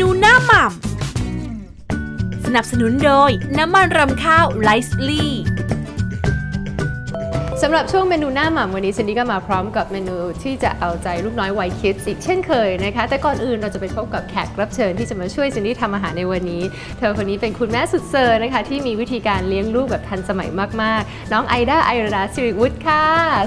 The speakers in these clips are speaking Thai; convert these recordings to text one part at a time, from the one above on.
นูหน้าหม่ำสนับสนุนโดยน้ำมันรำข้าวไลซ์ลี่ สำหรับช่วงเมนูหน้าหม่ำวันนี้ซินดี้ก็มาพร้อมกับเมนูที่จะเอาใจลูกน้อยวัยคิดอีกเช่นเคยนะคะ แต่ก่อนอื่นเราจะไปพบกับแขกรับเชิญที่จะมาช่วยซินดี้ทำอาหารในวันนี้ เธอคนนี้เป็นคุณแม่สุดเซอร์นะคะ ที่มีวิธีการเลี้ยงลูกแบบทันสมัยมากๆ น้องไอดาไอราสิริวุฒิค่ะ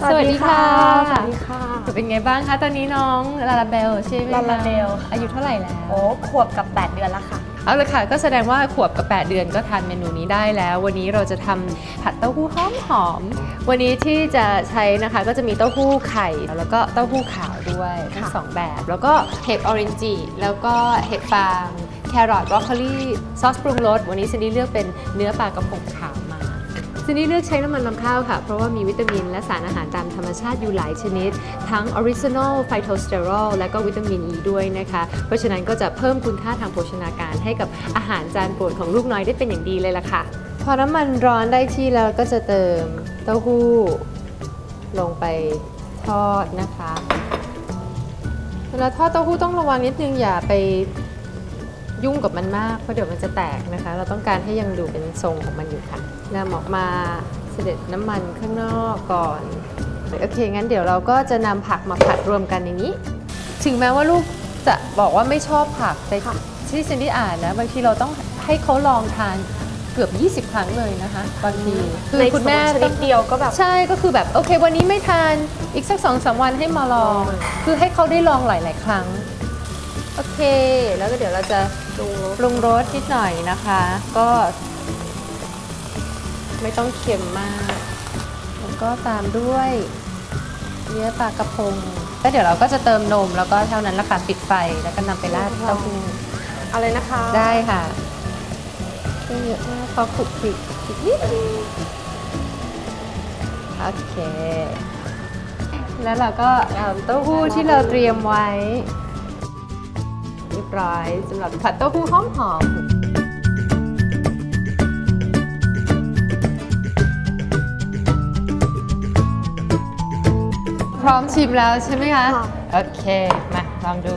สวัสดีค่ะสวัสดีค่ะเป็นไงบ้างคะตอนนี้น้องลาลาเบลใช่ไหมคะลาลาเบลค่ะอายุเท่าไหร่แล้วโอ้ขวบกับ 8 เดือนแล้วค่ะ เอาละค่ะก็แสดงว่าขวบกับ 8 เดือนก็ทานเมนูนี้ได้แล้ว วันนี้เราจะทำผัดเต้าหู้หอมหอมๆวันนี้ที่จะใช้นะคะก็จะมีเต้าหู้ไข่ แล้วก็เต้าหู้ขาวด้วยทั้งค่ะสองแบบ แล้วก็เห็ดออเรนจิแล้วก็เห็ดฟางแครอทบรอกโคลีซอสปรุงรสวันนี้ซินดี้เลือกเป็นเนื้อปลากระพงขาวมา ซินดี้เลือกใช้น้ำมันลำข้าวค่ะ เพราะว่ามีวิตามินและสารอาหารตามธรรมชาติอยู่หลายชนิด ทั้งออริจินอลไฟโตสเตอรอลและก็วิตามินอ e ีด้วยนะคะ เพราะฉะนั้นก็จะเพิ่มคุณค่าทางโภชนาการให้กับอาหารจานโปรดของลูกน้อยได้เป็นอย่างดีเลยล่ะค่ะ พอน้ำมันร้อนได้ที่แล้วก็จะเติมเต้าหู้ลงไปทอดนะคะเวลาทอดเต้าหู้ต้องระวังนิดนึงอย่าไปยุ่งกับมันมากเพราะเดี๋ยวมันจะแตกนะคะ เราต้องการให้ยังดูเป็นทรงของมันอยู่ค่ะ นำออกมาเสด็จน้ำมันข้างนอกก่อน โอเค งั้นเดี๋ยวเราก็จะนำผักมาผัดรวมกันในนี้ ถึงแม้ว่าลูกจะบอกว่าไม่ชอบผักแต่ที่ซินดี้อ่านนะบางทีเราต้องให้เขาลองทานเกือบ 20 ครั้งเลยนะคะบางทีคือในคุณแม่สมุนชนิดเดียวก็แบบใช่ก็คือแบบโอเค วันนี้ไม่ทานอีกสักสองสามวันให้มาลอง คือให้เขาได้ลองหลาย ๆ ครั้งโอเค แล้วก็เดี๋ยวเราจะปรุงรสนิดหน่อยนะคะ ก็ ไม่ต้องเค็มมาก แล้วก็ตามด้วยเนื้อปลากระพงแล้วเดี๋ยวเราก็จะเติมนม แล้วก็เท่านั้นละค่ะปิดไฟแล้วก็นำไปราดเต้าหู้อะไรนะคะได้ค่ะไม่เยอะมากพอคลุกคลิกอีกนิดนึงโอเค แล้วเราก็เอาเต้าหู้ที่เราเตรียมไว้ เรียบร้อยสำหรับผัดเต้าหู้หอมหอม ร้อมชิมแล้วใช่ไหมคะค่ะโอเค มาลองดู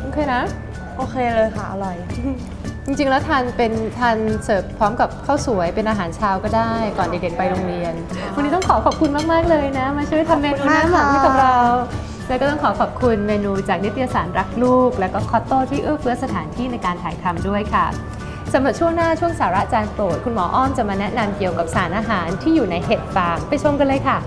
โอเคนะ โอเคเลยค่ะ อร่อย จริงๆ แล้วทานเป็นทานเสิร์ฟพร้อมกับข้าวสวยเป็นอาหารเช้าก็ได้ก่อนเด็กๆ ไปโรงเรียน วันนี้ต้องขอขอบคุณมากๆ เลยนะ มาช่วยทำเมนูหน้าหมักให้กับเราแล้วก็ต้องขอขอบคุณเมนูจากนิตยสารรักลูก แล้วก็คอตโต้ที่เอื้อเฟื้อสถานที่ในการถ่ายทำด้วยค่ะ สำหรับช่วงหน้าช่วงสาระจานโปรด คุณหมออ้อมจะมาแนะนำเกี่ยวกับสารอาหารที่อยู่ในเห็ดฟางไปชมกันเลยค่ะ